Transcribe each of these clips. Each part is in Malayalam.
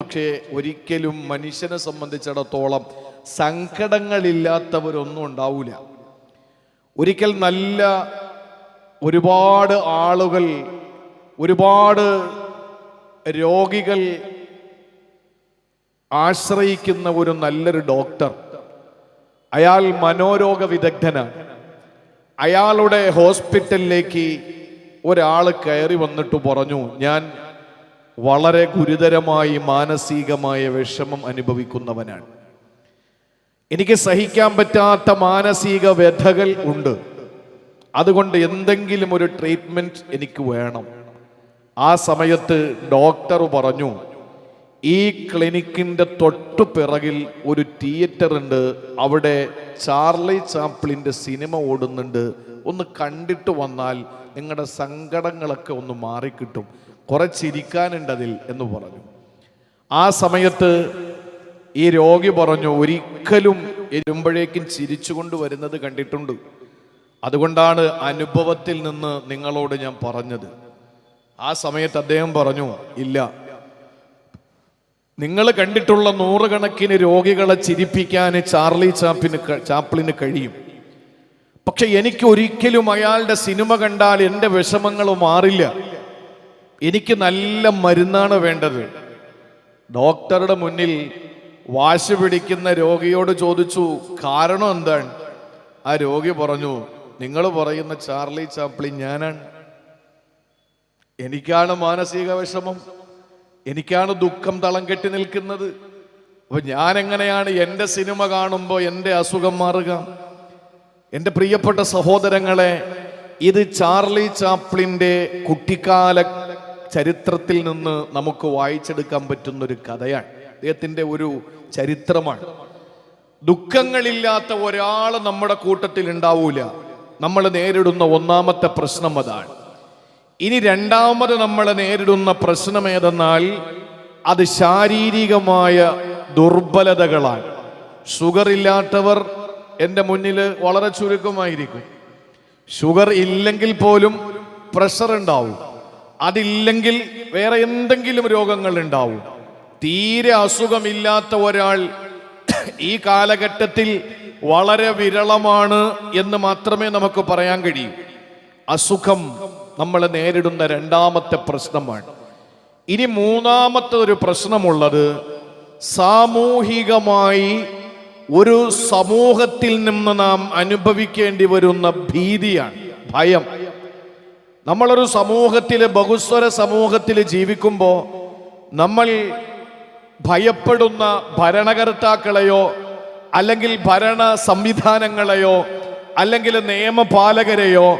പക്ഷേ ഒരിക്കലും മനുഷ്യനെ സംബന്ധിച്ചിടത്തോളം സങ്കടങ്ങളില്ലാത്തവരൊന്നും ഉണ്ടാവില്ല ഒരിക്കൽ നല്ല ഒരുപാട് ആളുകൾ ഒരുപാട് രോഗികൾ ആശ്രയിക്കുന്ന ഒരു നല്ലൊരു ഡോക്ടർ അയാൾ മനോരോഗ വിദഗ്ധനാണ്. അയാളുടെ ഹോസ്പിറ്റലിലേക്ക് ഒരാൾ കയറി വന്നിട്ട് പറഞ്ഞു ഞാൻ വളരെ ഗുരുതരമായി മാനസികമായ വിഷമം അനുഭവിക്കുന്നവനാണ്. എനിക്ക് സഹിക്കാൻ പറ്റാത്ത മാനസിക വ്യഥകൾ ഉണ്ട്. അതുകൊണ്ട് എന്തെങ്കിലും ഒരു ട്രീറ്റ്മെന്റ് എനിക്ക് വേണം. ആ സമയത്ത് ഡോക്ടർ പറഞ്ഞു ഈ ക്ലിനിക്കിന്റെ തൊട്ടു പിറകിൽ ഒരു തിയേറ്റർ ഉണ്ട്. അവിടെ ചാർലി ചാപ്ലിന്റെ സിനിമ ഓടുന്നുണ്ട്. ഒന്ന് കണ്ടിട്ട് വന്നാൽ നിങ്ങളുടെ സങ്കടങ്ങളൊക്കെ ഒന്ന് മാറിക്കിട്ടും. കുറെ ചിരിക്കാനുണ്ട് അതിൽ എന്ന് പറഞ്ഞു. ആ സമയത്ത് ഈ രോഗി പറഞ്ഞു ഒരിക്കലും എരുമ്പോഴേക്കും ചിരിച്ചുകൊണ്ട് വരുന്നത് കണ്ടിട്ടുണ്ട്. അതുകൊണ്ടാണ് അനുഭവത്തിൽ നിന്ന് നിങ്ങളോട് ഞാൻ പറഞ്ഞത്. ആ സമയത്ത് അദ്ദേഹം പറഞ്ഞു ഇല്ല. നിങ്ങൾ കണ്ടിട്ടുള്ള നൂറുകണക്കിന് രോഗികളെ ചിരിപ്പിക്കാൻ ചാർലി ചാപ്പിന് ചാപ്പിളിന് കഴിയും. പക്ഷെ എനിക്ക് ഒരിക്കലും അയാളുടെ സിനിമ കണ്ടാൽ എന്റെ വിഷമങ്ങൾ മാറില്ല. എനിക്ക് നല്ല മരുന്നാണ് വേണ്ടത്. ഡോക്ടറുടെ മുന്നിൽ വാശി പിടിക്കുന്ന രോഗിയോട് ചോദിച്ചു കാരണം എന്താണ്? ആ രോഗി പറഞ്ഞു നിങ്ങൾ പറയുന്ന ചാർലി ചാപ്ലി ഞാനാണ്. എനിക്കാണ് മാനസിക വിഷമം. എനിക്കാണ് ദുഃഖം തളം കെട്ടി നിൽക്കുന്നത്. അപ്പൊ ഞാൻ എങ്ങനെയാണ് എന്റെ സിനിമ കാണുമ്പോൾ എന്റെ അസുഖം മാറുക? എന്റെ പ്രിയപ്പെട്ട സഹോദരങ്ങളെ ഇത് ചാർലി ചാപ്ലിന്റെ കുട്ടിക്കാല ചരിത്രത്തിൽ നിന്ന് നമുക്ക് വായിച്ചെടുക്കാൻ പറ്റുന്ന ഒരു കഥയാണ്. അദ്ദേഹത്തിന്റെ ഒരു ചരിത്രമാണ്. ദുഃഖങ്ങളില്ലാത്ത ഒരാൾ നമ്മുടെ കൂട്ടത്തിൽ ഉണ്ടാവൂല. നമ്മൾ നേരിടുന്ന ഒന്നാമത്തെ പ്രശ്നം അതാണ്. ഇനി രണ്ടാമത് നമ്മൾ നേരിടുന്ന പ്രശ്നം ഏതെന്നാൽ അത് ശാരീരികമായ ദുർബലതകളാണ്. ഷുഗർ ഇല്ലാത്തവർ എന്റെ മുന്നിൽ വളരെ ചുരുക്കമായിരിക്കും. ഷുഗർ ഇല്ലെങ്കിൽ പോലും പ്രഷർ ഉണ്ടാവും. അതില്ലെങ്കിൽ വേറെ എന്തെങ്കിലും രോഗങ്ങൾ ഉണ്ടാവും. തീരെ അസുഖമില്ലാത്ത ഒരാൾ ഈ കാലഘട്ടത്തിൽ വളരെ വിരളമാണ് എന്ന് മാത്രമേ നമുക്ക് പറയാൻ കഴിയൂ. അസുഖം നമ്മൾ നേരിടുന്ന രണ്ടാമത്തെ പ്രശ്നമാണ്. ഇനി മൂന്നാമത്തെ ഒരു പ്രശ്നമുള്ളത് സാമൂഹികമായി ഒരു സമൂഹത്തിൽ നിന്ന് നാം അനുഭവിക്കേണ്ടി വരുന്ന ഭീതിയാണ് ഭയം. നമ്മളൊരു സമൂഹത്തിൽ ബഹുസ്വര സമൂഹത്തിൽ ജീവിക്കുമ്പോൾ നമ്മൾ ഭയപ്പെടുന്ന ഭരണകർത്താക്കളെയോ അല്ലെങ്കിൽ ഭരണ സംവിധാനങ്ങളെയോ അല്ലെങ്കിൽ നിയമപാലകരെയോ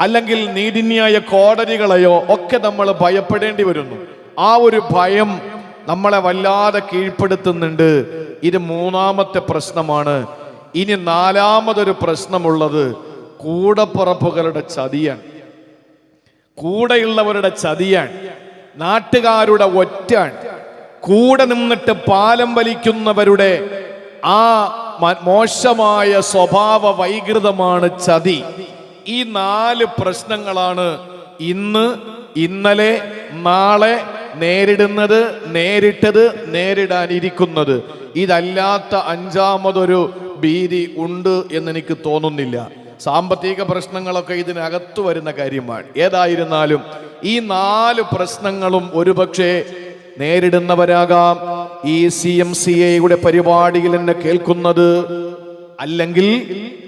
അല്ലെങ്കിൽ നീതിന്യായ കോടതികളെയോ ഒക്കെ നമ്മൾ ഭയപ്പെടേണ്ടി വരുന്നു. ആ ഒരു ഭയം നമ്മളെ വല്ലാതെ കീഴ്പ്പെടുത്തുന്നുണ്ട്. ഇത് മൂന്നാമത്തെ പ്രശ്നമാണ്. ഇനി നാലാമതൊരു പ്രശ്നമുള്ളത് കൂടപ്പുറപ്പുകളുടെ ചതിയാണ്. കൂടെയുള്ളവരുടെ ചതിയാണ്. നാട്ടുകാരുടെ ഒറ്റാണ്. കൂടെ നിന്നിട്ട് പാലം വലിക്കുന്നവരുടെ ആ മോശമായ സ്വഭാവ വൈകൃതമാണ് ചതി. ഈ നാല് പ്രശ്നങ്ങളാണ് ഇന്ന് ഇന്നലെ നാളെ നേരിടുന്നത് നേരിട്ടത് നേരിടാനിരിക്കുന്നത്. ഇതല്ലാത്ത അഞ്ചാമതൊരു ഭീതി ഉണ്ട് എന്ന് എനിക്ക് തോന്നുന്നില്ല. സാമ്പത്തിക പ്രശ്നങ്ങളൊക്കെ ഇതിനകത്ത് വരുന്ന കാര്യമാണ്. ഏതായിരുന്നാലും ഈ നാല് പ്രശ്നങ്ങളും ഒരുപക്ഷെ നേരിടുന്നവരാകാം. ഈ സി എം സി എയുടെ പരിപാടിയിൽ എന്നെ കേൾക്കുന്നത് അല്ലെങ്കിൽ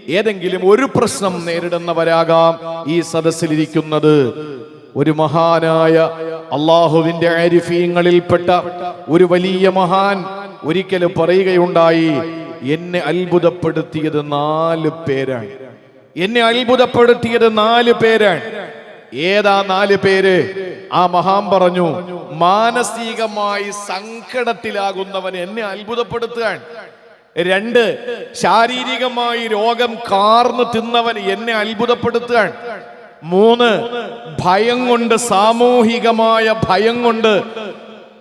ഏതെങ്കിലും ഒരു പ്രശ്നം നേരിടുന്നവരാകാം ഈ സദസ്സിലിരിക്കുന്നത്. ഒരു മഹാനായ അള്ളാഹുവിന്റെ ആരിഫീങ്ങളിൽപ്പെട്ട ഒരു വലിയ മഹാൻ ഒരിക്കലും പറയുകയുണ്ടായി എന്നെ അത്ഭുതപ്പെടുത്തിയത് നാല് പേരാണ്. എന്നെ അത്ഭുതപ്പെടുത്തിയത് നാല് പേരാണ്. ഏതാ നാല് പേര്? ആ മഹാൻ പറഞ്ഞു മാനസികമായി സങ്കടത്തിലാകുന്നവൻ എന്നെ അത്ഭുതപ്പെടുത്തുകയാണ്. രണ്ട് ശാരീരികമായി രോഗം കാർന്നു തിന്നവൻ എന്നെ അത്ഭുതപ്പെടുത്തുകയാണ്. മൂന്ന് ഭയം കൊണ്ട് സാമൂഹികമായ ഭയം കൊണ്ട്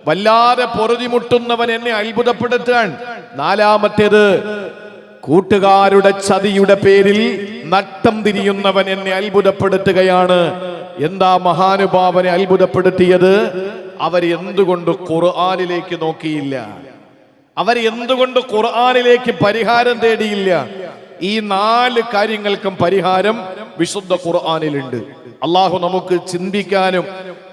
വല്ലാതെ പൊറുതിമുട്ടുന്നവൻ എന്നെ അത്ഭുതപ്പെടുത്തുകയാണ്. നാലാമത്തേത് കൂട്ടുകാരുടെ ചതിയുടെ പേരിൽ നട്ടം തിരിയുന്നവൻ എന്നെ അത്ഭുതപ്പെടുത്തുകയാണ്. എന്താ മഹാനുഭാവനെ അത്ഭുതപ്പെടുത്തിയത്? അവർ എന്തുകൊണ്ട് ഖുർആനിലേക്ക് നോക്കിയില്ല? അവർ എന്തുകൊണ്ട് ഖുർആനിലേക്ക് പരിഹാരം തേടിയില്ല? ഈ നാല് കാര്യങ്ങൾക്കും പരിഹാരം വിശുദ്ധ ഖുർആാനിലുണ്ട്. അള്ളാഹു നമുക്ക് ചിന്തിക്കാനും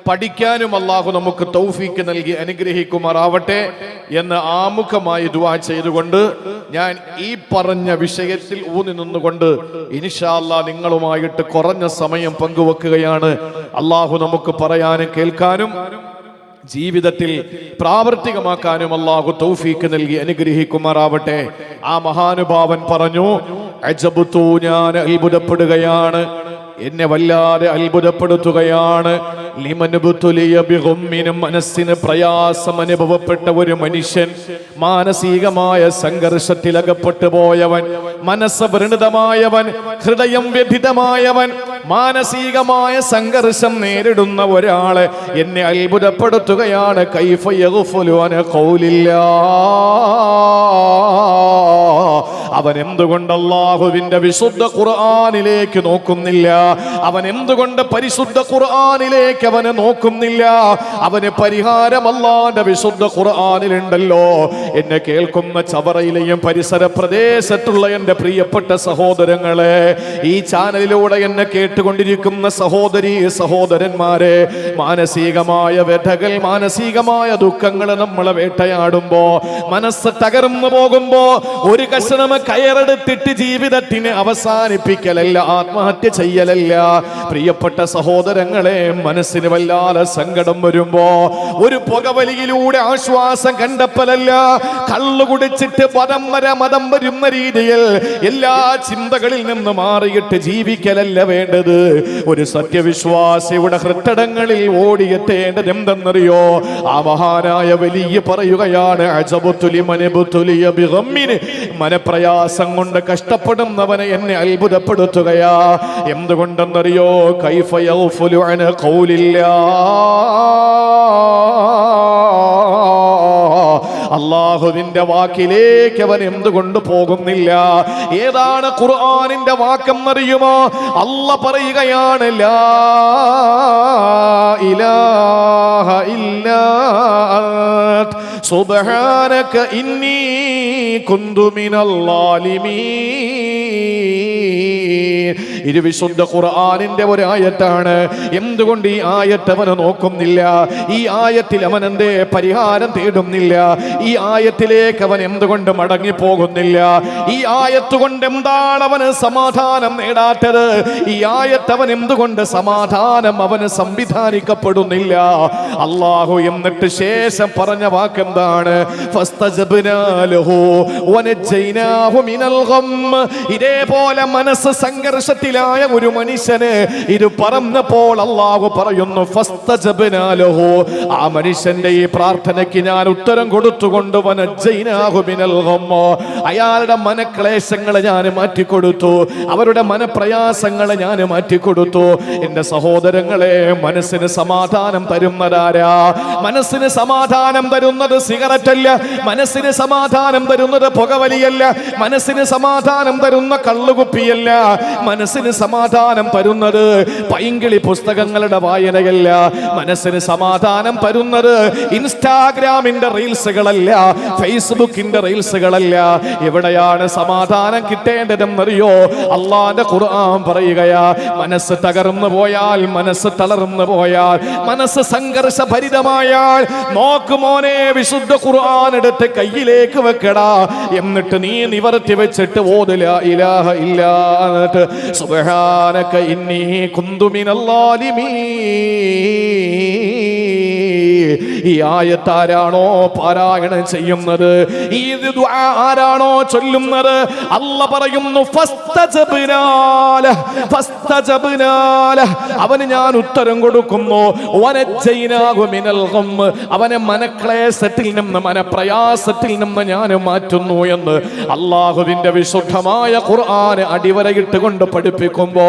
പഠിക്കാനും അള്ളാഹു നമുക്ക് തൗഫീക്ക് നൽകി അനുഗ്രഹിക്കുമാറാവട്ടെ എന്ന് ആമുഖമായി ദുവാ ചെയ്തുകൊണ്ട് ഞാൻ ഈ പറഞ്ഞ വിഷയത്തിൽ ഊന്നി നിന്നുകൊണ്ട് ഇൻഷാല്ല നിങ്ങളുമായിട്ട് കുറഞ്ഞ സമയം പങ്കുവെക്കുകയാണ്. അള്ളാഹു നമുക്ക് പറയാനും കേൾക്കാനും ജീവിതത്തിൽ പ്രാവർത്തികമാക്കാനും അള്ളാഹു തൗഫീക്ക് നൽകി അനുഗ്രഹിക്കുമാറാവട്ടെ. ആ മഹാനുഭാവൻ പറഞ്ഞു അജബുത്തു ഞാൻ അത്ഭുതപ്പെടുകയാണ്. എന്നെ വല്ലാതെ അത്ഭുതപ്പെടുത്തുകയാണ്. മനസ്സിന് പ്രയാസം അനുഭവപ്പെട്ട ഒരു മനുഷ്യൻ മാനസികമായ സംഘർഷത്തിൽ അകപ്പെട്ടു പോയവൻ മനസ്സ് വ്രണതമായവൻ ഹൃദയം വ്യഥിതമായവൻ മാനസികമായ സംഘർഷം നേരിടുന്ന ഒരാൾ എന്നെ അത്ഭുതപ്പെടുത്തുകയാണ്. കൈഫ യഗ്ഫുലു അന ഖൗലില്ലാ. അവൻ എന്തുകൊണ്ട് അള്ളാഹുവിന്റെ വിശുദ്ധ ഖുർആാനിലേക്ക് നോക്കുന്നില്ല? അവൻ എന്തുകൊണ്ട് പരിശുദ്ധ ഖുർആാനിലേക്ക് അവന് നോക്കുന്നില്ല? അവന് പരിഹാരം അള്ളാന്റെ വിശുദ്ധ ഖുർആാനിലുണ്ടല്ലോ. എന്നെ കേൾക്കുന്ന ചവറയിലെയും പരിസര പ്രദേശത്തുള്ള എന്റെ പ്രിയപ്പെട്ട സഹോദരങ്ങളെ ഈ ചാനലിലൂടെ എന്നെ കേട്ടുകൊണ്ടിരിക്കുന്ന സഹോദരി സഹോദരന്മാരെ മാനസികമായ വ്യഥകൾ മാനസികമായ ദുഃഖങ്ങൾ നമ്മളെ വേട്ടയാടുമ്പോ മനസ്സ് തകർന്നു പോകുമ്പോ ഒരു കഷണം കയറെടുത്തിട്ട് ജീവിതത്തിന് അവസാനിപ്പിക്കലല്ല ആത്മഹത്യ ചെയ്യലല്ല. പ്രിയപ്പെട്ട സഹോദരങ്ങളെ മനസ്സിന് വല്ലാതെ സങ്കടം വരുമ്പോ ഒരു പുകവലിയിലൂടെ ആശ്വാസം കണ്ടപ്പലല്ല കള്ളു കുടിച്ചിട്ട് പദം വര മതം വരുന്ന രീതിയിൽ എല്ലാ ചിന്തകളിൽ നിന്ന് മാറിയിട്ട് ജീവിക്കലല്ല വേണ്ടത്. ഒരു സത്യവിശ്വാസിയുടെ ഹൃത്തടങ്ങളിൽ ഓടിയെത്തേണ്ടത് എന്തെന്നറിയോ? ആ മഹാനായ വലിയ പറയുകയാണ് അജബുത്തുലി ബിഗമ്മിന് കൊണ്ട് കഷ്ടപ്പെടുന്നവനെ എന്നെ അത്ഭുതപ്പെടുത്തുകയാ. എന്തുകൊണ്ടെന്നറിയോ? കൈഫ യൗഫുലു അന ഖൗലില്ലാ. അള്ളാഹുവിന്റെ വാക്കിലേക്ക് അവൻ എന്തുകൊണ്ട് പോകുന്നില്ല? ഏതാണ് ഖുർആാനിന്റെ വാക്കെന്നറിയുമോ? അല്ല പറയുകയാണ് സുബ്ഹാനക ഇന്നി കുന്തു മിനൽ ഇത് വിശുദ്ധ ഖുർആനിന്റെ ഒരു ആയത്താണ്. എന്തുകൊണ്ട് ഈ ആയത്ത് അവന് നോക്കുന്നില്ല? ഈ ആയത്തിൽ അവൻ എന്തേ പരിഹാരം തേടുന്നില്ല? ഈ ആയത്തിലേക്ക് അവൻ എന്തുകൊണ്ട് മടങ്ങി പോകുന്നില്ല ഈ ആയത്ത് കൊണ്ട് എന്താണ് അവന് സമാധാനം നേടാത്തത്? ഈ ആയത്ത് അവൻ എന്തുകൊണ്ട് സമാധാനം അവന് സംവിധാനിക്കപ്പെടുന്നില്ല? അള്ളാഹു എന്നിട്ട് ശേഷം പറഞ്ഞ വാക്കെന്താണ്? ഇതേപോലെ മനസ്സ് സംഘർഷത്തിലായ ഒരു മനുഷ്യന് ഇത് പറഞ്ഞപ്പോൾ അള്ളാഹു പറയുന്നു ഫസ്തജബ്നാ ലഹു ആ മനുഷ്യന്റെ ഈ പ്രാർത്ഥനയ്ക്ക് ഞാൻ ഉത്തരം കൊടുത്തുകൊണ്ട് അയാളുടെ മനക്ലേശങ്ങളെ ഞാൻ മാറ്റിക്കൊടുത്തു അവരുടെ മനപ്രയാസങ്ങളെ ഞാൻ മാറ്റിക്കൊടുത്തു. എന്റെ സഹോദരങ്ങളെ മനസ്സിന് സമാധാനം തരുന്നതാരാ? മനസ്സിന് സമാധാനം തരുന്നത് സിഗരറ്റ് അല്ല മനസ്സിന് സമാധാനം തരുന്നത് പുകവലിയല്ല മനസ്സിന് സമാധാനം തരുന്ന കള്ളുകുപ്പിയല്ല മനസ്സിന് സമാധാനം തരുന്നത് പൈങ്കിളി പുസ്തകങ്ങളുടെ വായനയല്ല. മനസ്സിന് സമാധാനം തരുന്നത് ഇൻസ്റ്റാഗ്രാമിന്റെ റീൽസുകളല്ല ഫേസ്ബുക്കിന്റെ റീൽസുകളല്ല. എവിടെയാണ് സമാധാനം കിട്ടേണ്ടതെന്നറിയോ? അള്ളാന്റെ ഖുർആൻ പറയുകയാ മനസ്സ് തകർന്നു പോയാൽ മനസ്സ് തളർന്നു പോയാൽ മനസ്സ് സംഘർഷഭരിതമായാൽ നോക്ക് മോനെ വിശുദ്ധ ഖുർആൻ എടുത്ത് കയ്യിലേക്ക് വെക്കടാ. എന്നിട്ട് നീ നിവർത്തി വെച്ചിട്ട് ഓതില ഇലാഹ ഇല്ലാ എന്നിട്ട് സുബ്ഹാനക ഇന്നി കുന്തു മിനൽ ലാലിമീൻ. ഈ ആയത്താരാണോ പാരായണം ചെയ്യുന്നത്? ഈ ആരാണോ ചൊല്ലുന്നത്? അല്ല പറയുന്നു അവന് ഞാൻ ഉത്തരം കൊടുക്കുന്നു അവനെ മനക്ലേശത്തിൽ നിന്ന് മനപ്രയാസത്തിൽ നിന്ന് ഞാൻ മാറ്റുന്നു എന്ന് അള്ളാഹുവിന്റെ വിശുദ്ധമായ ഖുർആൻ അടിവരയിട്ട് കൊണ്ട് പഠിപ്പിക്കുമ്പോ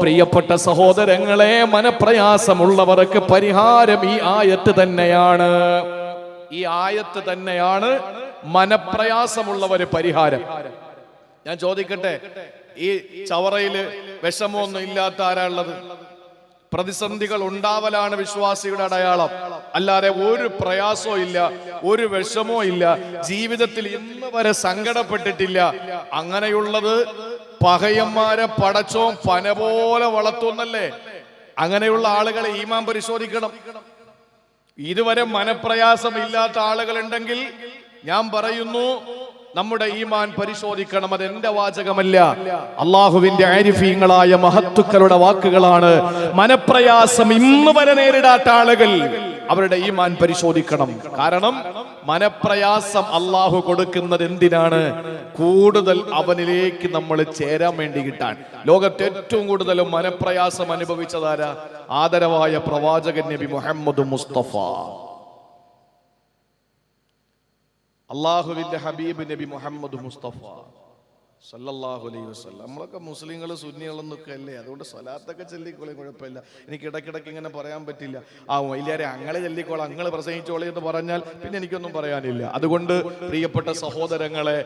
പ്രിയപ്പെട്ട സഹോദരങ്ങളെ മനപ്രയാസമുള്ളവർക്ക് പരിഹാരം ഈ ആയത്ത് തന്നെയാണ്. ഈ ആയത്ത് തന്നെയാണ് മനപ്രയാസമുള്ളവര് പരിഹാരം. ഞാൻ ചോദിക്കട്ടെ ഈ ചവറയിൽ വിഷമമൊന്നും ഇല്ലാത്ത ആരാളുള്ളത് പ്രതിസന്ധികൾ ഉണ്ടാവലാണ് വിശ്വാസിയുടെ അടയാളം. അല്ലാതെ ഒരു പ്രയാസവും ഇല്ല ഒരു വിഷമോ ഇല്ല. ജീവിതത്തിൽ ഇന്ന് വരെ സങ്കടപ്പെട്ടിട്ടില്ല. അങ്ങനെയുള്ളത് പകയന്മാരെ പടച്ചോ പന പോലെ വളർത്തുന്നല്ലേ അങ്ങനെയുള്ള ആളുകളെ ഈമാൻ പരിശോധിക്കണം. ഇതുവരെ മനപ്രയാസം ഇല്ലാത്ത ആളുകളുണ്ടെങ്കിൽ ഞാൻ പറയുന്നു നമ്മുടെ ഈമാൻ പരിശോധിക്കണം അത് എന്റെ വാചകമല്ല. അള്ളാഹുവിന്റെ ആരിഫീങ്ങളായ മഹത്തുക്കളുടെ വാക്കുകളാണ്. മനപ്രയാസം ഇന്ന് വരെ നേരിടാത്ത ആളുകൾ. അവരുടെ ഈമാൻ പരിശോധിക്കണം. കാരണം മനപ്രയാസം അള്ളാഹു കൊടുക്കുന്നത് എന്തിനാണ്? കൂടുതൽ അവനിലേക്ക് നമ്മൾ ചേരാൻ വേണ്ടി കിട്ടാൻ. ലോകത്ത് ഏറ്റവും കൂടുതൽ മനപ്രയാസം അനുഭവിച്ചതാരാ? ആദരവായ പ്രവാചകൻ നബി മുഹമ്മദ് മുസ്തഫ. അള്ളാഹുവിന്റെ ഹബീബ് നബി മുഹമ്മദ് മുസ്തഫ. സല്ലല്ലാഹു അലൈഹി വസല്ലം. നമ്മളൊക്കെ മുസ്ലിങ്ങൾ സുന്നികളെന്നൊക്കെ അല്ലേ അതുകൊണ്ട് സ്വലാത്തൊക്കെ ചൊല്ലിക്കോളെ കുഴപ്പമില്ല. എനിക്ക് ഇടയ്ക്കിടയ്ക്ക് ഇങ്ങനെ പറയാൻ പറ്റില്ല. ആ വലിയാരെ അങ്ങളെ ചൊല്ലിക്കോളാം. അങ്ങൾ പ്രസംഗിച്ചോളെ എന്ന് പറഞ്ഞാൽ പിന്നെ എനിക്കൊന്നും പറയാനില്ല. അതുകൊണ്ട് പ്രിയപ്പെട്ട സഹോദരങ്ങളെ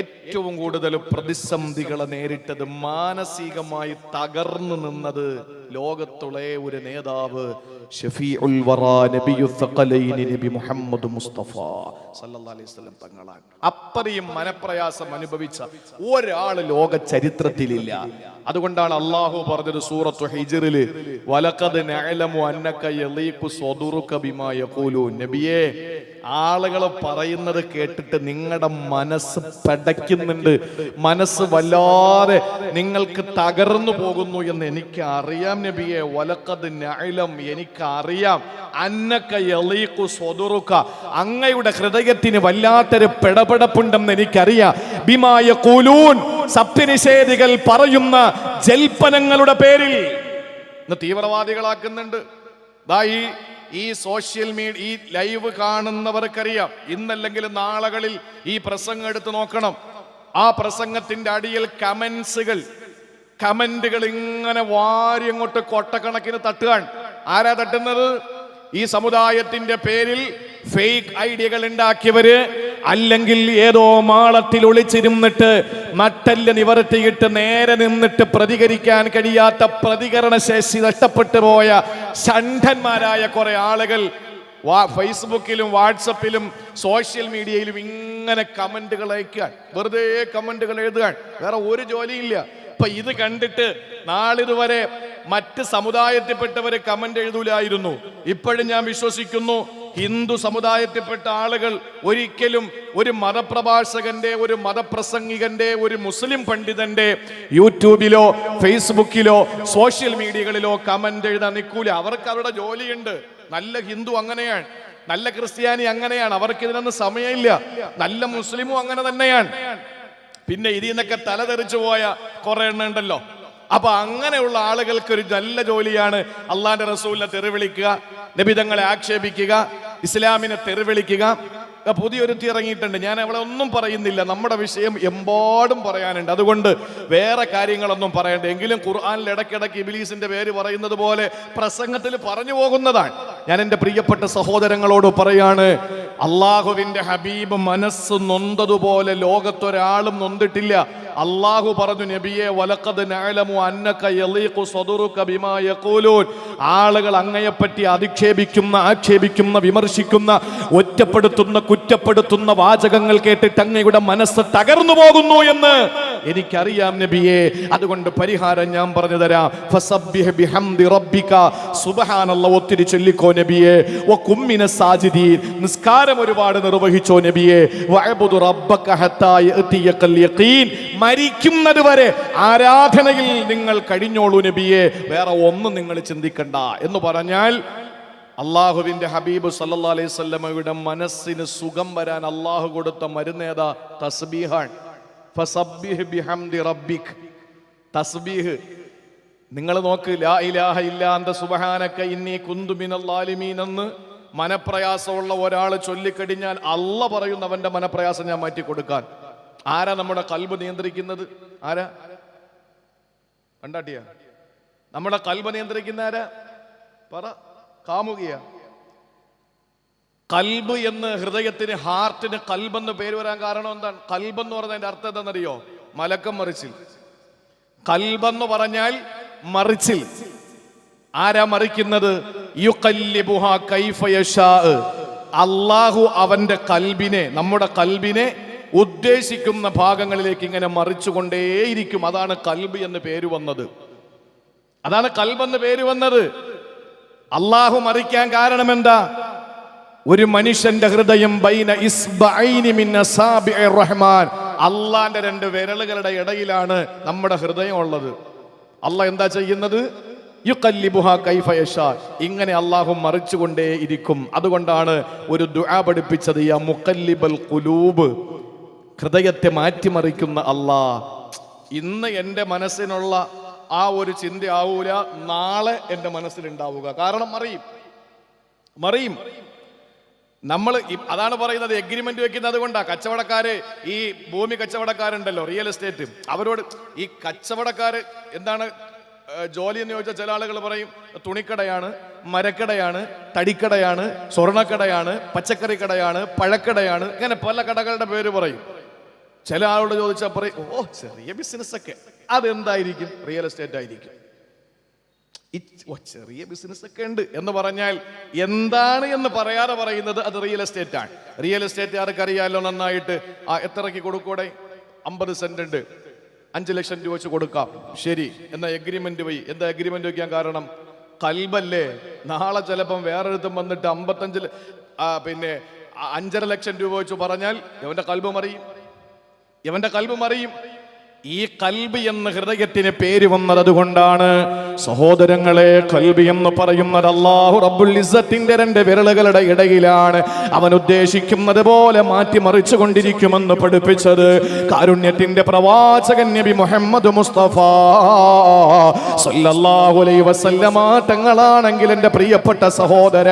ഏറ്റവും കൂടുതൽ പ്രതിസന്ധികളെ നേരിട്ടത് മാനസികമായി തകർന്നു നിന്നത് ലോകത്തുള്ള ഒരു നേതാവ് ഷഫീഉൽ വറാ നബിയു സഖലൈനി നബി മുഹമ്മദ് മുസ്തഫ സല്ലല്ലാഹു അലൈഹി വസല്ലം തങ്ങളാണ്. അത്രയും മനപ്രയാസം അനുഭവിച്ച ഒരാൾ ലോക ചരിത്രത്തിലില്ല അതുകൊണ്ടാണ് അള്ളാഹു പറഞ്ഞത് സൂറത്തു ഹിജിറിൽ വലക്കത് നഅലമു അന്നക ബിമാ നബിയേ ആളുകൾ പറയുന്നത് കേട്ടിട്ട് നിങ്ങളുടെ മനസ്സ് പടയ്ക്കുന്നുണ്ട്. മനസ്സ് വല്ലാതെ നിങ്ങൾക്ക് തകർന്നു പോകുന്നു എന്ന് എനിക്ക് അറിയാം നബിയെ. വലക്കത് നൈലം എനിക്ക് അറിയാം അന്നക്ക എളീക്കു സ്വതുറുക്ക അങ്ങയുടെ ഹൃദയത്തിന് വല്ലാത്തൊരു പിടപെടപ്പുണ്ടെന്ന് എനിക്കറിയാം. ബിമായ കൂലൂൻ സത്യനിഷേധികൾ പറയുന്ന ജൽപ്പനങ്ങളുടെ പേരിൽ. ഇന്ന് തീവ്രവാദികളാക്കുന്നുണ്ട്. ദാ ഈ ഈ സോഷ്യൽ മീഡിയ ഈ ലൈവ് കാണുന്നവർക്കറിയാം. ഇന്നല്ലെങ്കിൽ നാളുകളിൽ ഈ പ്രസംഗം എടുത്തു നോക്കണം. ആ പ്രസംഗത്തിന്റെ അടിയിൽ കമൻസുകൾ കമന്റുകൾ ഇങ്ങനെ വാരി അങ്ങോട്ട് കൊട്ടക്കണക്കിന് തട്ടുകയാണ് ആരാ തട്ടുന്നത്? ഈ സമുദായത്തിന്റെ പേരിൽ ഫേക്ക് ഐഡിയകൾ ഉണ്ടാക്കിയവര്. അല്ലെങ്കിൽ ഏതോ മാളത്തിൽ ഒളിച്ചിരുന്നിട്ട് നട്ടൽ നിവർത്തിയിട്ട് നേരെ നിന്നിട്ട് പ്രതികരിക്കാൻ കഴിയാത്ത പ്രതികരണ ശേഷി നഷ്ടപ്പെട്ടു പോയ ഷണ്ഠന്മാരായ കുറെ ആളുകൾ ഫേസ്ബുക്കിലും വാട്സപ്പിലും സോഷ്യൽ മീഡിയയിലും ഇങ്ങനെ കമന്റുകൾ അയക്കാൻ. വെറുതെ കമന്റുകൾ എഴുതുക. വേറെ ഒരു ജോലിയില്ല. ഇപ്പൊ ഇത് കണ്ടിട്ട് നാളിതുവരെ മറ്റ് സമുദായത്തിൽപ്പെട്ടവര് കമന്റ് എഴുതൂലായിരുന്നു. ഇപ്പോഴും ഞാൻ വിശ്വസിക്കുന്നു ഹിന്ദു സമുദായത്തിൽപ്പെട്ട ആളുകൾ ഒരിക്കലും ഒരു മതപ്രഭാഷകന്റെ ഒരു മതപ്രസംഗികന്റെ ഒരു മുസ്ലിം പണ്ഡിതന്റെ യൂട്യൂബിലോ ഫേസ്ബുക്കിലോ സോഷ്യൽ മീഡിയകളിലോ കമന്റ് എഴുതാൻ നിൽക്കൂല. അവർക്ക് അവരുടെ ജോലിയുണ്ട്. നല്ല ഹിന്ദു അങ്ങനെയാണ്. നല്ല ക്രിസ്ത്യാനി അങ്ങനെയാണ്. അവർക്ക് ഇതിനൊന്നും സമയമില്ല. നല്ല മുസ്ലിമും അങ്ങനെ തന്നെയാണ്. പിന്നെ ഇതിൽ നിന്നൊക്കെ തലതെറിച്ചു പോയ കുറെ എണ്ണ ഉണ്ടല്ലോ. അപ്പൊ അങ്ങനെയുള്ള ആളുകൾക്ക് ഒരു നല്ല ജോലിയാണ് അള്ളാന്റെ റസൂലിനെ തെറിവിളിക്കുക നബിതങ്ങളെ ആക്ഷേപിക്കുക ഇസ്ലാമിനെ തെറിവിളിക്കുക. പുതിയൊരുത്തി ഇറങ്ങിയിട്ടുണ്ട്. ഞാൻ അവളെ ഒന്നും പറയുന്നില്ല. നമ്മുടെ വിഷയം എമ്പാടും പറയാനുണ്ട്. അതുകൊണ്ട് വേറെ കാര്യങ്ങളൊന്നും പറയണ്ട. എങ്കിലും ഖുർആാനിൽ ഇടയ്ക്കിടയ്ക്ക് ഇബിലീസിന്റെ പേര് പറയുന്നത് പോലെ പ്രസംഗത്തിൽ പറഞ്ഞു പോകുന്നതാണ്. ഞാൻ എന്റെ പ്രിയപ്പെട്ട സഹോദരങ്ങളോട് പറയാണ് അള്ളാഹുവിന്റെ ഹബീബ് മനസ്സ് നൊന്തതുപോലെ ലോകത്തൊരാളും നൊന്തിട്ടില്ല. അള്ളാഹു പറഞ്ഞു നബിയെ വലക്കത് നഅലമു അന്നക യലീഖു സദറുക ബിമാ യഖൂലൂൻ. ആളുകൾ അങ്ങയെപ്പറ്റി അധിക്ഷേപിക്കുന്ന ആക്ഷേപിക്കുന്ന വിമർശിക്കുന്ന ഒറ്റപ്പെടുത്തുന്ന കുറ്റപ്പെടുത്തുന്ന വാചകങ്ങൾ കേട്ടിട്ട് അങ്ങയുടെ മനസ്സ് തകർന്നു പോകുന്നു എന്ന് എനിക്കറിയാം നബിയെ. അതുകൊണ്ട് പരിഹാരം ഞാൻ പറഞ്ഞു തരാം. സുബഹാനുള്ള ഒത്തിരി ചൊല്ലിക്കോ നബിയെ. വകുമ്മിന സാജിദീൻ. നിസ്കാരം ഒരുപാട് നിർവഹിച്ചോ നബിയെ. വഅബ്ദു മരിക്കുന്നത് വരെ ആരാധനയിൽ നിങ്ങൾ കഴിഞ്ഞോളൂ നബിയെ. വേറെ ഒന്നും നിങ്ങൾ ചിന്തിക്കണ്ട എന്ന് പറഞ്ഞാൽ അള്ളാഹുവിന്റെ ഹബീബ് സല്ലാ അലൈഹി മനസ്സിന് സുഖം വരാൻ അള്ളാഹു കൊടുത്ത മരുന്നേത തസ്ബീഹാൻ ബിഹംദി തസ്ബീഹ്. നിങ്ങൾ നോക്ക് ലാ ഇലാഹ ഇല്ലാന്ത സുബഹാനക്ക ഇന്നി കുന്തു മിനൽ ലാലിമീൻ എന്ന് മനപ്രയാസമുള്ള ഒരാൾ ചൊല്ലിക്കഴിഞ്ഞാൽ അല്ല പറയുന്നവന്റെ മനപ്രയാസം ഞാൻ മാറ്റി കൊടുക്കാൻ ആരാ നമ്മുടെ കൽബ് നിയന്ത്രിക്കുന്നത്? ആരാ? കണ്ടാട്ടിയ? നമ്മുടെ കൽബ് നിയന്ത്രിക്കുന്ന ആരാ? പറ. കാമുകിയ. കൽബ് എന്ന് ഹൃദയത്തിന് ഹാർട്ടിന് കൽബെന്ന് പേര് വരാൻ കാരണം എന്താണ്? കൽബെന്ന് പറഞ്ഞതിന്റെ അർത്ഥം എന്താണെന്നറിയോ? മലക്കം മറിച്ചിൽ. കൽബെന്ന് പറഞ്ഞാൽ മറിച്ചിൽ. ആരാ മറിക്കുന്നത്. അള്ളാഹു അവന്റെ കൽബിനെ നമ്മുടെ കൽബിനെ ഉദ്ദേശിക്കുന്ന ഭാഗങ്ങളിലേക്ക് ഇങ്ങനെ മറിച്ചുകൊണ്ടേയിരിക്കും. അതാണ് കൽബ് എന്ന് പേര് വന്നത്. അതാണ് കൽബെന്ന് പേര് വന്നത്. അള്ളാഹു മറിക്കാൻ കാരണം എന്താ? ഒരു മനുഷ്യന്റെ ഹൃദയം ബൈന റഹ്മാൻ. അള്ളാന്റെ രണ്ട് വിരലുകളുടെ ഇടയിലാണ് നമ്മുടെ ഹൃദയം ഉള്ളത്. അല്ല എന്താ ചെയ്യുന്നത്. ഇങ്ങനെ അള്ളാഹു മറിച്ചുകൊണ്ടേ ഇരിക്കും അതുകൊണ്ടാണ് ഒരു ദുആ പഠിപ്പിച്ചത് യാ മുക്കല്ലിബൽ ഖുലൂബ്. ഹൃദയത്തെ മാറ്റിമറിക്കുന്ന അല്ലാ ഇന്ന് എന്റെ മനസ്സിനുള്ള ആ ഒരു ചിന്ത ആവൂല നാളെ എന്റെ മനസ്സിലുണ്ടാവുക. കാരണം മറിയും മറിയും. നമ്മൾ അതാണ് പറയുന്നത് എഗ്രിമെന്റ് വെക്കുന്നത് കൊണ്ടാ കച്ചവടക്കാര് ഈ ഭൂമി കച്ചവടക്കാരുണ്ടല്ലോ റിയൽ എസ്റ്റേറ്റ് അവരോട് ഈ കച്ചവടക്കാര് എന്താണ് ജോലി എന്ന് ചോദിച്ചാൽ ചില ആളുകൾ പറയും തുണിക്കടയാണ് മരക്കടയാണ് തടിക്കടയാണ് സ്വർണക്കടയാണ് പച്ചക്കറി കടയാണ് പഴക്കടയാണ് ഇങ്ങനെ പല കടകളുടെ പേര് പറയും. ചില ആളോട് ചോദിച്ചാൽ പറയും ഓ ചെറിയ ബിസിനസ് ഒക്കെ. അതെന്തായിരിക്കും? റിയൽ എസ്റ്റേറ്റ് ആയിരിക്കും. ചെറിയ ബിസിനസ് ഒക്കെ ഉണ്ട് എന്ന് പറഞ്ഞാൽ എന്താണ് എന്ന് പറയാതെ പറയുന്നത് അത് റിയൽ എസ്റ്റേറ്റ് ആണ്. റിയൽ എസ്റ്റേറ്റ് ആർക്കറിയാലോ നന്നായിട്ട്? ആ എത്രയ്ക്ക് കൊടുക്കൂടെ? അമ്പത് സെന്റ് ഉണ്ട്. അഞ്ച് ലക്ഷം രൂപ വെച്ച് കൊടുക്കാം. ശരി എന്ന എഗ്രിമെന്റ് പോയി. എന്താ എഗ്രിമെന്റ് വയ്ക്കാൻ കാരണം? കൽബല്ലേ? നാളെ ചിലപ്പം വേറൊരിടത്തും വന്നിട്ട് അമ്പത്തഞ്ച് പിന്നെ അഞ്ചര ലക്ഷം രൂപ വെച്ച് പറഞ്ഞാൽ അവന്റെ കൽബ് മറിയും. ഇവന്റെ കൽബ് മറിയും. ഈ കൽബ് എന്ന ഹൃദയത്തിന് പേര് വന്നത് അതുകൊണ്ടാണ്. സഹോദരങ്ങളെ കൽബി എന്ന് പറയുന്നത് അള്ളാഹു റബ്ബുൽ ഇസ്സത്തിന്റെ രണ്ട് വിരലുകളുടെ ഇടയിലാണ്. അവൻ ഉദ്ദേശിക്കുന്നത് പോലെ മാറ്റിമറിച്ചു കൊണ്ടിരിക്കുമെന്ന് പഠിപ്പിച്ചത് കാരുണ്യത്തിന്റെ പ്രവാചകൻ നബി മുഹമ്മദ് മുസ്തഫ. സല്ലല്ലാഹു അലൈഹി വസല്ലമ തങ്ങളാണെങ്കിൽ പ്രിയപ്പെട്ട സഹോദര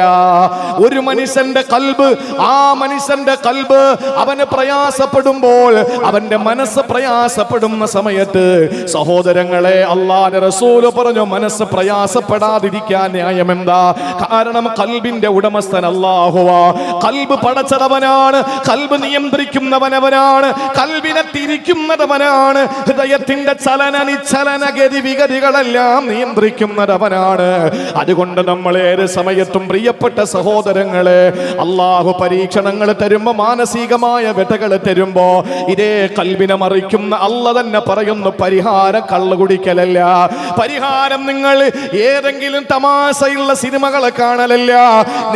ഒരു മനുഷ്യന്റെ കൽബ് ആ മനുഷ്യന്റെ കൽബ് അവന് പ്രയാസപ്പെടുമ്പോൾ അവന്റെ മനസ്സ് പ്രയാസപ്പെടുന്ന സമയത്ത് സഹോദരങ്ങളെ അള്ളാന്റെ റസൂൽ പറഞ്ഞു മനസ്സ് പ്രയാസപ്പെടാതിരിക്കാൻ ന്യായം എന്താ കാരണം കൽബിന്റെ ഉടമസ്ഥൻ അള്ളാഹുവാ കൽബ് പടച്ചതവനാണ് കൽബ് നിയന്ത്രിക്കുന്നവനവനാണ് കൽബിനെ തിരിക്കുന്നതവനാണ് ഹൃദയത്തിന്റെ ചലന നിശ്ചലന ഗതി വിഗതികളെല്ലാം നിയന്ത്രിക്കുന്നതവനാണ്. അതുകൊണ്ട് നമ്മൾ ഏത് സമയത്തും പ്രിയപ്പെട്ട സഹോദരങ്ങളെ അള്ളാഹു പരീക്ഷണങ്ങൾ തരുമ്പോ മാനസികമായ വ്യതകൾ തരുമ്പോ ഇതേ കൽബിനെ മറിക്കുന്ന അല്ല തന്നെ പറയുന്നു പരിഹാരം കള്ളു കുടിക്കലല്ല പരിഹാരം നിങ്ങൾ ഏതെങ്കിലും തമാശയുള്ള സിനിമകളെ കാണലല്ല.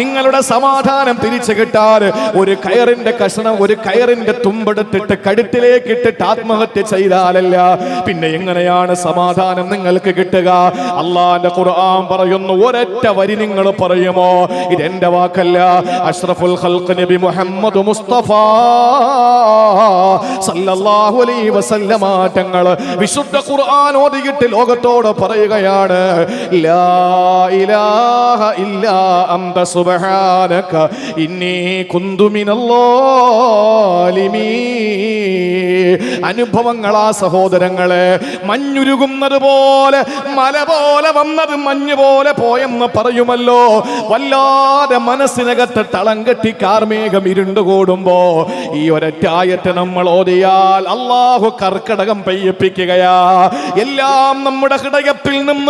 നിങ്ങളുടെ സമാധാനം തിരിച്ചു കിട്ടാൻ ഒരു കയറിന്റെ കഷണം ഒരു കയറിന്റെ തുമ്പെടുത്തിട്ട് കടുത്തിലേക്ക് ഇട്ടിട്ട് ആത്മഹത്യ ചെയ്താലല്ല. പിന്നെ എങ്ങനെയാണ് സമാധാനം നിങ്ങൾക്ക് കിട്ടുക? അള്ളാന്റെ ഖുർആൻ പറയുന്നു ഒരൊറ്റ വരി നിങ്ങൾ പറയുമോ? ഇതെന്റെ വാക്കല്ല. അഷ്റഫുൽ ഖൽഖ് നബി മുഹമ്മദ് മുസ്തഫ സല്ലല്ലാഹു അലൈഹി വസല്ലമ തങ്ങൾ വിശുദ്ധ ഖുർആൻ ഓതിയിട്ട് ലോകത്തോട് പറയുകയാണ്. മിനല്ലാലിമീൻ അനുഭവങ്ങളാ സഹോദരങ്ങളെ മഞ്ഞുരുകുന്നത് പോലെ മല പോലെ വന്നത് മഞ്ഞ് പോലെ പോയെന്ന് പറയുമല്ലോ. വല്ലാതെ മനസ്സിനകത്ത് തളം കെട്ടി കാർമേഘം ഇരുണ്ടുകൂടുമ്പോ ഈ ഒരറ്റായറ്റ് നമ്മൾ ഓതിയാൽ അള്ളാഹു കർക്കടകം പെയ്യിപ്പിക്കുകയാ. എല്ലാം നമ്മുടെ ഹൃദയത്തിൽ നിന്ന്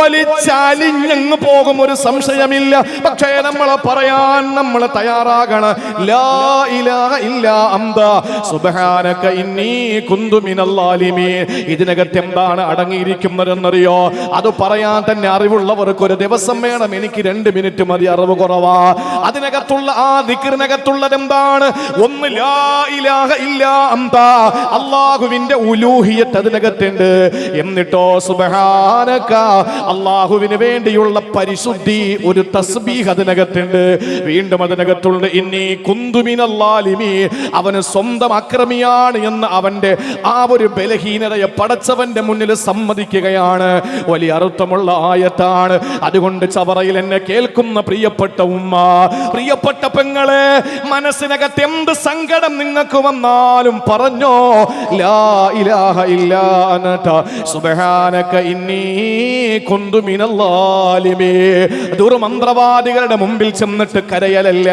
ഒലിച്ചലിഞ്ഞങ്ങ് പോകും ഒരു സംശയമില്ല. പക്ഷേ നമ്മൾ പറയാൻ നമ്മൾ തയ്യാറാകണം. ലാ ഇലാഹ ഇല്ലാ അന്ത സുബ്ഹാനക ഇന്നി കുന്തു ഇതിനകത്ത് എന്താണ് അടങ്ങിയിരിക്കുന്നതെന്നറിയോ? അത് പറയാൻ തന്നെ അറിവുള്ളവർക്ക് ഒരു ദിവസം വേണം. എനിക്ക് രണ്ട് മിനിറ്റ് മതി അറിവ് കുറവാ. അതിനകത്തുള്ള ആ ദിക്കറിനകത്തുള്ളത് എന്താണ്? ഒന്ന് ലാ ഇലാഹ ഇല്ലാ അന്ത അള്ളാഹുവിന്റെ ഉലൂഹിയത്ത് അതിനകത്തുണ്ട്. എന്നിട്ടോ സുബ്ഹാനക അള്ളാഹുവിന് വേണ്ടിയുള്ള പരിശുദ്ധി ഒരു തസ്ബീഹ് അതിനകത്തുണ്ട്. വീണ്ടും അതിനകത്തുണ്ട് ഇനി കുന്തുമിനല്ലാലിമി അവന് സ്വന്തം അക്രമിയാണ് എന്ന് അവന്റെ ആ ഒരു ബലഹീനതയെ പടച്ചവന്റെ മുന്നിൽ സമ്മതിക്കുകയാണ്. വലിയ അർത്ഥമുള്ള ആയത്താണ്. അതുകൊണ്ട് ചവറയിൽ എന്നെ കേൾക്കുന്ന പ്രിയപ്പെട്ട ഉമ്മ പ്രിയപ്പെട്ട പെങ്ങളെ മനസ്സിനകത്ത് എന്ത് സങ്കടം നിങ്ങൾക്ക് വന്നാലും പറഞ്ഞോ ലാ ഇലാഹ ഇല്ലാ സുബഹാനക്ക ഇന്നീ ദുർമന്ത്രവാദികളുടെ മുമ്പിൽ ചെന്നിട്ട് കരയലല്ല.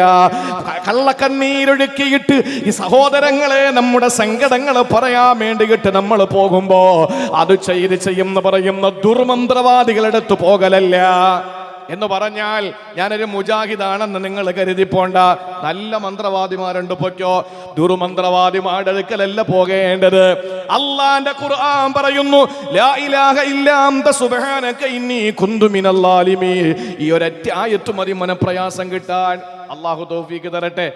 കള്ളക്കണ്ണീരൊഴുക്കിയിട്ട് ഈ സഹോദരങ്ങളെ നമ്മുടെ സങ്കടങ്ങൾ പറയാൻ വേണ്ടിയിട്ട് നമ്മൾ പോകുമ്പോ അത് ചെയ്ത് ചെയ്യുന്ന പറയുന്ന ദുർമന്ത്രവാദികളെടുത്ത് പോകലല്ല. എന്ന് പറഞ്ഞാൽ ഞാനൊരു മുജാഹിദാണെന്ന് നിങ്ങൾ കരുതിപ്പോണ്ട. നല്ല മന്ത്രവാദിമാരുണ്ട് പൊയ്ക്കോ. ദുർമന്ത്രവാദിമാരുടെ അടുക്കലല്ല പോകേണ്ടത്? അള്ളാന്റെ ഖുർആൻ പറയുന്നു ലാ ഇലാഹ ഇല്ലാ അന്ത സുബ്ഹാനക ഇന്നി കുന്തു മിനൽ ലാലിമീൻ. ഈ ഒരൊറ്റ ആയത്ത് മതി മനപ്രയാസം കിട്ടാൻ. അള്ളാഹു തൗഫീക്ക് തരട്ടെ.